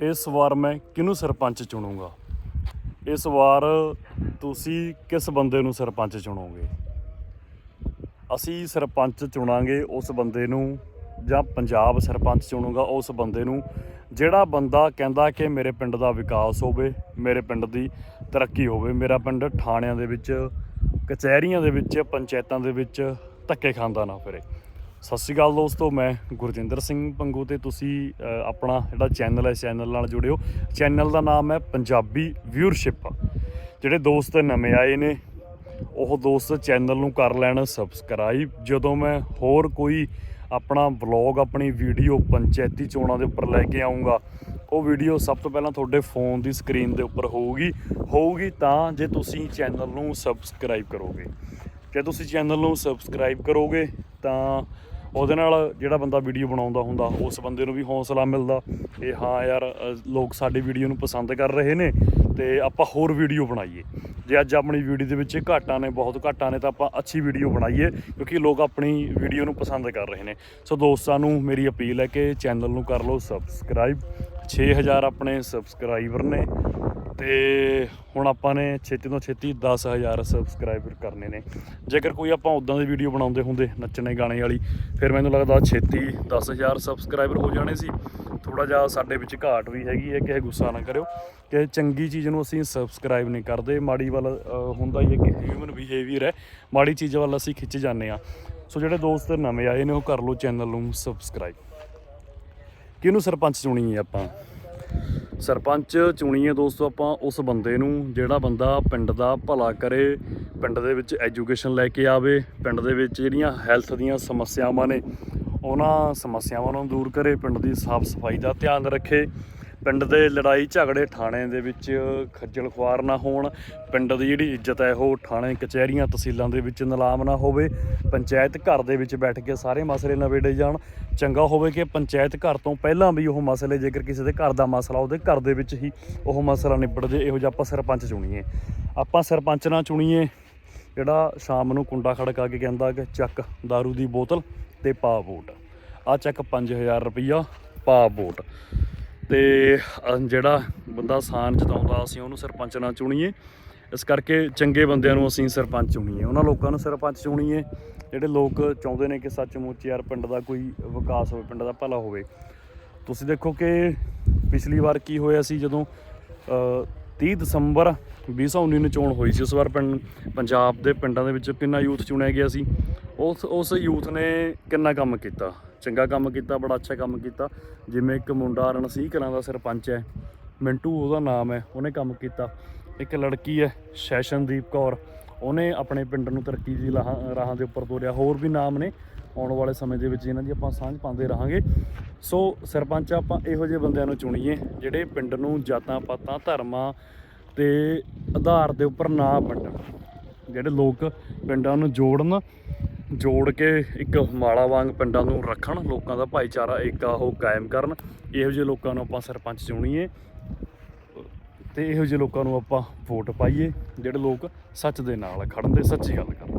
ਇਸ ਵਾਰ ਮੈਂ ਕਿਹਨੂੰ ਸਰਪੰਚ ਚੁਣੂੰਗਾ? ਇਸ ਵਾਰ ਤੁਸੀਂ ਕਿਸ ਬੰਦੇ ਨੂੰ ਸਰਪੰਚ ਚੁਣੋਗੇ? ਅਸੀਂ ਸਰਪੰਚ ਚੁਣਾਂਗੇ ਉਸ ਬੰਦੇ ਨੂੰ ਜਾਂ ਪੰਜਾਬ ਸਰਪੰਚ ਚੁਣੂਗਾ ਉਸ ਬੰਦੇ ਨੂੰ, ਜਿਹੜਾ ਬੰਦਾ ਕਹਿੰਦਾ ਕਿ ਮੇਰੇ ਪਿੰਡ ਦਾ ਵਿਕਾਸ ਹੋਵੇ, ਮੇਰੇ ਪਿੰਡ ਦੀ ਤਰੱਕੀ ਹੋਵੇ, ਮੇਰਾ ਪਿੰਡ ਥਾਣਿਆਂ ਦੇ ਵਿੱਚ, ਕਚਹਿਰੀਆਂ ਦੇ ਵਿੱਚ, ਪੰਚਾਇਤਾਂ ਦੇ ਵਿੱਚ ਧੱਕੇ ਖਾਂਦਾ ਨਾ ਫਿਰੇ। ਸਤਿ ਸ਼੍ਰੀ ਅਕਾਲ ਦੋਸਤੋ, ਮੈਂ ਗੁਰਜਿੰਦਰ ਸਿੰਘ ਪੰਗੂ ਤੇ ਤੁਸੀਂ ਆਪਣਾ ਜਿਹੜਾ ਚੈਨਲ ਹੈ, ਚੈਨਲ ਨਾਲ ਜੁੜਿਓ ਚੈਨਲ ਦਾ ਨਾਮ ਹੈ ਪੰਜਾਬੀ ਵਿਊਅਰਸ਼ਿਪ। ਜਿਹੜੇ ਦੋਸਤ ਨਵੇਂ ਆਏ ਨੇ, ਉਹ ਦੋਸਤ ਚੈਨਲ ਨੂੰ ਕਰ ਲੈਣ ਸਬਸਕ੍ਰਾਈਬ। ਜਦੋਂ ਮੈਂ ਹੋਰ ਕੋਈ ਆਪਣਾ ਵਲੌਗ, ਆਪਣੀ ਵੀਡੀਓ ਪੰਚਾਇਤੀ ਚੋਣਾਂ ਦੇ ਉੱਪਰ ਲੈ ਕੇ ਆਉਂਗਾ ਉਹ ਵੀਡੀਓ ਸਭ ਤੋਂ ਪਹਿਲਾਂ ਤੁਹਾਡੇ ਫੋਨ ਦੀ ਸਕਰੀਨ ਦੇ ਉੱਪਰ ਹੋਊਗੀ। ਹੋਊਗੀ ਤਾਂ ਜੇ ਤੁਸੀਂ ਚੈਨਲ ਨੂੰ ਸਬਸਕ੍ਰਾਈਬ ਕਰੋਗੇ। ਜੇ ਤੁਸੀਂ ਚੈਨਲ ਨੂੰ ਸਬਸਕ੍ਰਾਈਬ ਕਰੋਗੇ ਤਾਂ ਉਹਦੇ ਨਾਲ ਜਿਹੜਾ ਬੰਦਾ ਵੀਡੀਓ ਬਣਾਉਂਦਾ ਹੁੰਦਾ, ਉਸ ਬੰਦੇ ਨੂੰ ਵੀ ਹੌਸਲਾ ਮਿਲਦਾ ਕਿ ਹਾਂ ਯਾਰ ਲੋਕ ਸਾਡੀ ਵੀਡੀਓ ਨੂੰ ਪਸੰਦ ਕਰ ਰਹੇ ਨੇ ਤੇ ਆਪਾਂ ਹੋਰ ਵੀਡੀਓ ਬਣਾਈਏ। ਜੇ ਅੱਜ ਆਪਣੀ ਵੀਡੀਓ ਦੇ ਵਿੱਚ ਘਾਟਾਂ ਨੇ, ਬਹੁਤ ਘਾਟਾਂ ਨੇ, ਤਾਂ ਆਪਾਂ ਅੱਛੀ ਵੀਡੀਓ ਬਣਾਈਏ ਕਿਉਂਕਿ ਲੋਕ ਆਪਣੀ ਵੀਡੀਓ ਨੂੰ ਪਸੰਦ ਕਰ ਰਹੇ ਨੇ। ਸੋ ਦੋਸਤਾਂ ਨੂੰ ਮੇਰੀ ਅਪੀਲ ਹੈ ਕਿ ਚੈਨਲ ਨੂੰ ਕਰ ਲਓ ਸਬਸਕ੍ਰਾਈਬ। 6000 ਆਪਣੇ ਸਬਸਕ੍ਰਾਈਬਰ ਨੇ। ਤੇ ਹੁਣ ਆਪਾਂ ਨੇ ਛੇਤੀ ਤੋਂ ਛੇਤੀ 10000 ਸਬਸਕ੍ਰਾਈਬਰ ਕਰਨੇ ਨੇ। ਜੇਕਰ ਕੋਈ ਆਪਾਂ ਉਦਾਂ ਦੀ ਵੀਡੀਓ ਬਣਾਉਂਦੇ ਹੁੰਦੇ, ਨੱਚਣੇ ਗਾਣੇ ਵਾਲੀ, ਫਿਰ ਮੈਨੂੰ ਲੱਗਦਾ ਛੇਤੀ 10000 ਸਬਸਕ੍ਰਾਈਬਰ ਹੋ ਜਾਣੇ ਸੀ। ਥੋੜਾ ਜਿਹਾ ਸਾਡੇ ਵਿੱਚ ਘਾਟ ਵੀ ਹੈਗੀ ਹੈ, ਕਿਸੇ ਗੁੱਸਾ ਨਾ ਕਰਿਓ। ਕਿ ਚੰਗੀ ਚੀਜ਼ ਨੂੰ ਅਸੀਂ ਸਬਸਕ੍ਰਾਈਬ ਨਹੀਂ ਕਰਦੇ। ਮਾੜੀ ਵੱਲ ਹੁੰਦਾ ਹੀ ਹੈ ਕਿ ਹਿਊਮਨ ਬਿਹੇਵੀਅਰ ਹੈ। ਮਾੜੀ ਚੀਜ਼ ਵੱਲ ਅਸੀਂ ਖਿੱਚ ਜਾਂਦੇ ਆ ਸੋ ਜਿਹੜੇ ਦੋਸਤ ਨਵੇਂ ਆਏ ਨੇ, ਉਹ ਕਰ ਲਓ ਚੈਨਲ ਨੂੰ ਸਬਸਕ੍ਰਾਈਬ ਕਿਹਨੂੰ ਸਰਪੰਚ ਚੁਣੀ ਹੈ ਆਪਾਂ? ਸਰਪੰਚ ਚੁਣੀਏ ਦੋਸਤੋ, ਆਪਾਂ ਉਸ ਬੰਦੇ ਨੂੰ, ਜਿਹੜਾ ਬੰਦਾ ਪਿੰਡ ਦਾ ਭਲਾ ਕਰੇ, ਪਿੰਡ ਦੇ ਵਿੱਚ ਐਜੂਕੇਸ਼ਨ ਲੈ ਕੇ ਆਵੇ, ਪਿੰਡ ਦੇ ਵਿੱਚ ਜਿਹੜੀਆਂ ਹੈਲਥ ਦੀਆਂ ਸਮੱਸਿਆਵਾਂ ਨੇ, ਉਹਨਾਂ ਸਮੱਸਿਆਵਾਂ ਨੂੰ ਦੂਰ ਕਰੇ, ਪਿੰਡ ਦੀ ਸਾਫ਼ ਸਫ਼ਾਈ ਦਾ ਧਿਆਨ ਰੱਖੇ। ਪਿੰਡ ਦੇ ਲੜਾਈ ਝਗੜੇ ਥਾਣੇ ਦੇ ਵਿੱਚ ਖੱਜਲ ਖੁਆਰ ਨਾ ਹੋਣ, ਪਿੰਡ ਦੀ ਜਿਹੜੀ ਇੱਜ਼ਤ ਹੈ ਉਹ ਥਾਣੇ ਕਚਹਿਰੀਆਂ ਤਹਿਸੀਲਾਂ ਦੇ ਵਿੱਚ ਨਿਲਾਮ ਨਾ ਹੋਵੇ, ਪੰਚਾਇਤ ਘਰ ਦੇ ਵਿੱਚ ਬੈਠ ਕੇ ਸਾਰੇ ਮਸਲੇ ਨਿਬੇੜੇ ਜਾਣ। ਚੰਗਾ ਹੋਵੇ ਕਿ ਪੰਚਾਇਤ ਘਰ ਤੋਂ ਪਹਿਲਾਂ ਵੀ ਉਹ ਮਸਲੇ ਜੇਕਰ ਕਿਸੇ ਦੇ ਘਰ ਦਾ ਮਸਲਾ ਉਹਦੇ ਘਰ ਦੇ ਵਿੱਚ ਹੀ ਉਹ ਮਸਲਾ ਨਿਬੜ ਜੇ ਇਹੋ ਜਿਹਾ ਆਪਾਂ ਸਰਪੰਚ ਚੁਣੀਏ। ਆਪਾਂ ਸਰਪੰਚ ਨਾ ਚੁਣੀਏ, ਜਿਹੜਾ ਸ਼ਾਮ ਨੂੰ ਕੁੰਡਾ ਖੜਕਾ ਕੇ ਕਹਿੰਦਾ ਕਿ ਚੱਕ दारू ਦੀ ਬੋਤਲ ਤੇ ਪਾ ਵੋਟ। ਆ ਚੱਕ 5000 ਰੁਪਈਆ, ਪਾ ਵੋਟ। ਤੇ ਜਿਹੜਾ ਬੰਦਾ ਸਾਨ ਜਤਾਉਂਦਾ ਅਸੀਂ ਉਹਨੂੰ ਸਰਪੰਚ ਨਾ ਚੁਣੀਏ। ਇਸ ਕਰਕੇ ਚੰਗੇ ਬੰਦਿਆਂ ਨੂੰ ਅਸੀਂ ਸਰਪੰਚ ਚੁਣੀਏ। ਉਹਨਾਂ ਲੋਕਾਂ ਨੂੰ ਸਰਪੰਚ ਚੁਣੀਏ ਜਿਹੜੇ ਲੋਕ ਚਾਹੁੰਦੇ ਨੇ ਕਿ ਸੱਚਮੁੱਚ ਯਾਰ ਪਿੰਡ ਦਾ ਕੋਈ ਵਿਕਾਸ ਹੋਵੇ ਪਿੰਡ ਦਾ ਭਲਾ ਹੋਵੇ। ਤੁਸੀਂ ਦੇਖੋ ਕਿ ਪਿਛਲੀ ਵਾਰ ਕੀ ਹੋਇਆ ਸੀ ਜਦੋਂ ਅ, 30 ਦਸੰਬਰ 2019 ਨੂੰ ਚੋਣ ਹੋਈ ਸੀ ਉਸ ਵਾਰ ਪਿੰਡ ਪੰਜਾਬ ਦੇ ਪਿੰਡਾਂ ਦੇ ਵਿੱਚ ਕਿੰਨਾ ਯੂਥ ਚੁਣਿਆ ਗਿਆ ਸੀ। ਉਸ ਉਸ ਯੂਥ ਨੇ ਕਿੰਨਾ ਕੰਮ ਕੀਤਾ? ਚੰਗਾ ਕੰਮ ਕੀਤਾ, ਬੜਾ ਅੱਛਾ ਕੰਮ ਕੀਤਾ। ਜਿਵੇਂ ਇੱਕ ਮੁੰਡਾ ਰਣਸੀਂਹ ਕਲਾਂ ਦਾ ਸਰਪੰਚ ਹੈ, ਮਿੰਟੂ ਉਹਦਾ ਨਾਮ ਹੈ, ਉਹਨੇ ਕੰਮ ਕੀਤਾ। ਇੱਕ ਲੜਕੀ ਹੈ, ਸੈਸ਼ਨਦੀਪ ਕੌਰ, ਉਹਨੇ ਆਪਣੇ ਪਿੰਡ ਨੂੰ ਤਰੱਕੀ ਦੀ ਲਾਹਾਂ- ਰਾਹਾਂ ਦੇ ਉੱਪਰ ਤੋਰਿਆ। ਹੋਰ ਵੀ ਨਾਮ ਨੇ, ਆਉਣ ਵਾਲੇ ਸਮੇਂ ਦੇ ਵਿੱਚ ਇਹਨਾਂ ਦੀ ਆਪਾਂ ਸਾਂਝ ਪਾਉਂਦੇ ਰਹਾਂਗੇ। ਸੋ ਸਰਪੰਚ ਆਪਾਂ ਇਹੋ ਜਿਹੇ ਬੰਦਿਆਂ ਨੂੰ ਚੁਣੀਏ, ਜਿਹੜੇ ਪਿੰਡ ਨੂੰ ਜਾਤਾਂ ਪਾਤਾਂ, ਧਰਮਾਂ ਤੇ ਆਧਾਰ ਦੇ ਉੱਪਰ ਨਾ ਵੰਡਣ। ਜਿਹੜੇ ਲੋਕ ਪਿੰਡਾਂ ਨੂੰ ਜੋੜਨ ਜੋੜ ਕੇ ਇੱਕ ਮਾਲਾ ਵਾਂਗ ਪਿੰਡਾਂ ਨੂੰ ਰੱਖਣ, ਲੋਕਾਂ ਦਾ ਭਾਈਚਾਰਾ ਏਕਾ ਉਹ ਕਾਇਮ ਕਰਨ। ਇਹੋ ਜਿਹੇ ਲੋਕਾਂ ਨੂੰ ਆਪਾਂ ਸਰਪੰਚ ਚੁਣੀਏ ਤੇ ਇਹੋ ਜਿਹੇ ਲੋਕਾਂ ਨੂੰ ਆਪਾਂ ਵੋਟ ਪਾਈਏ, ਜਿਹੜੇ ਲੋਕ ਸੱਚ ਦੇ ਨਾਲ ਖੜਨ ਦੇ ਸੱਚੀ ਗੱਲ ਕਰਨ।